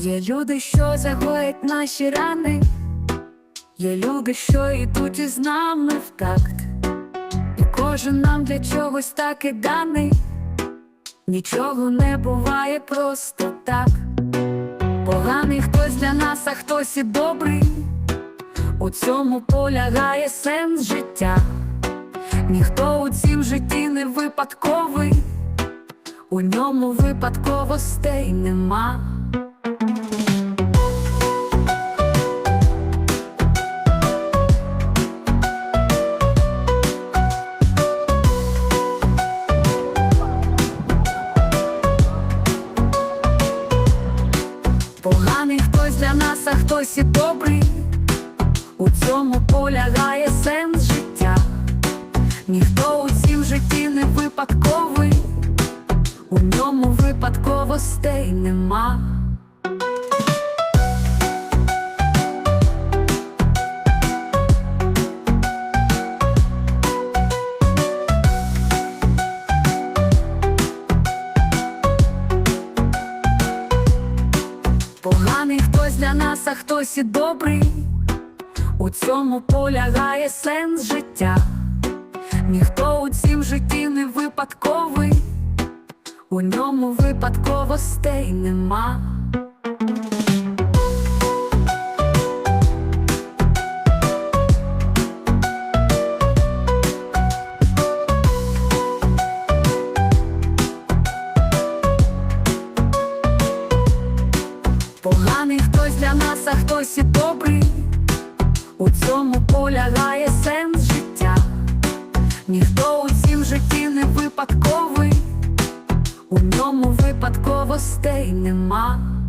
Є люди, що загоять наші рани, є люди, що йдуть із нами в такт, і кожен нам для чогось так і даний, нічого не буває просто так. Поганий хтось для нас, а хтось і добрий. У цьому полягає сенс життя. Ніхто у цім житті не випадковий, у ньому випадковостей нема. Поганий хтось для нас, а хтось і добрий. У цьому полягає сенс життя. Ніхто у цім житті не випадковий, у ньому випадковостей нема. Поганий хтось для нас, а хтось і добрий. У цьому полягає сенс життя. Ніхто у цім житті не випадковий, у ньому випадковостей нема. Поганий хтось для нас, а хтось і добрий. У цьому полягає сенс життя. Ніхто у цім житті не випадковий, у ньому випадковостей нема.